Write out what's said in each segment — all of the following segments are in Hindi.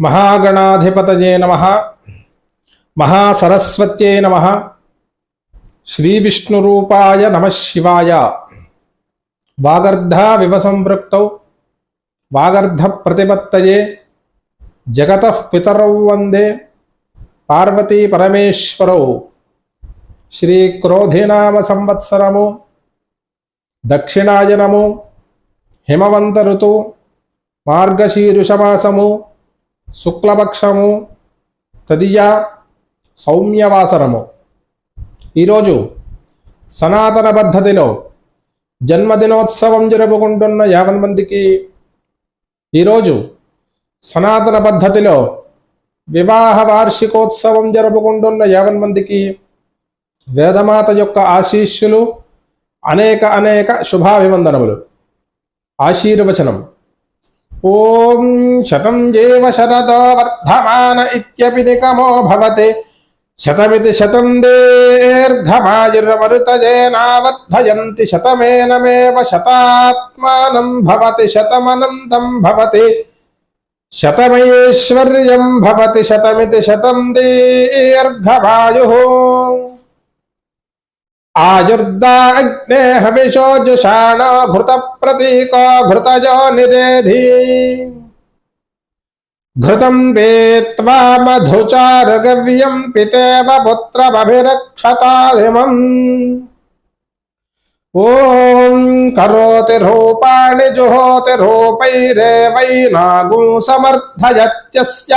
మహాగణాధిపతయే నమ. మహాసరస్వత్యే నమ. శ్రీవిష్ణురూపాయ నమ శివాయ. వాగర్ధ వివసంపృక్తౌ. వాగర్ధ ప్రతిపత్తయే జగత పితరౌ వందే. పార్వతీ పరమేశ్వరౌ. శ్రీ క్రోధినామ సంవత్సరము. దక్షిణాయనము. హిమవంత ఋతు. మార్గశీరుషమాసము. శుక్లపక్షము తదియ సౌమ్యవాసరము. ఈరోజు సనాతన పద్ధతిలో జన్మదినోత్సవం జరుపుకుంటున్న యాభై మందికి ఈరోజు సనాతన పద్ధతిలో వివాహ వార్షికోత్సవం జరుపుకుంటున్న యాభై మందికి వేదమాత యొక్క ఆశీస్సులు అనేక అనేక శుభాభివందనములు. ఆశీర్వచనం. ओम शतम येव शततो वर्धमान इत्यपि निगमो भवति। शतमिति शतं दीर्घमायुर्मरुतजेनावर्धयन्ति शतमेनमेव शतात्मानं भवति। शतमनन्तं भवति। शतमैश्वर्यं भवति। शतमिति शतं दीर्घमायुः। आयुर्दा अग्ने हविषो जुषाणो भृत प्रतीको भृतजो निदेधि घृतम वेत्त्वा मधुचारगव्यम् पितेव पुत्रमभिरक्षताधिमम् ओम करोति रूपाणि जुहोति रूपैरेवैनागुं समर्थयत्यस्य।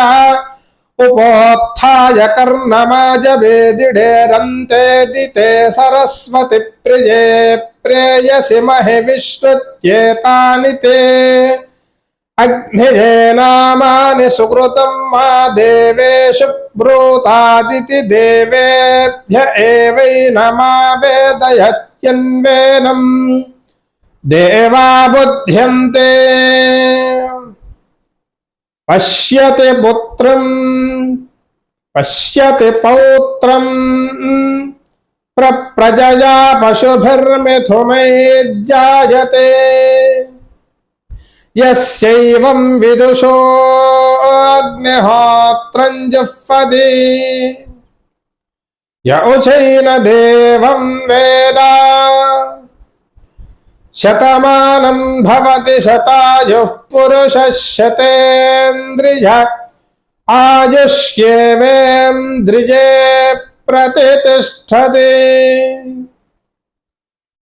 उपोत्थाय कर्णमाजवेदिढेरन्ते दिते सरस्वति प्रिये प्रेयसि महि विश्रुत्येतानि ते। अग्निजे नामानि सुकृतं मा देवेषु ब्रूतादिति देवेभ्य एवैनमा वेदयत्यन्वेनम्। देवा बुध्यन्ते। पश्यते पुत्रम् पश्यते पौत्रम्। प्रजया पशुभिर्मिथुमैर्जायते यस्यैवं विदुषोऽग्निहोत्रम् जुह्वति य उचैन देवं वेदा। शतमानं भवति शतायुः पुरुषः शतेन्द्रियः आयुष्येमेन्द्रिये प्रतितिष्ठति।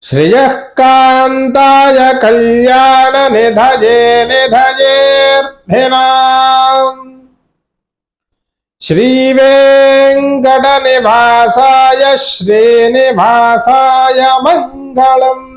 श्रियः कान्ताय कल्याणनिधये निधयेऽर्थिना श्रीवेङ्कटनिवासाय श्रीनिवासाय मङ्गलम्।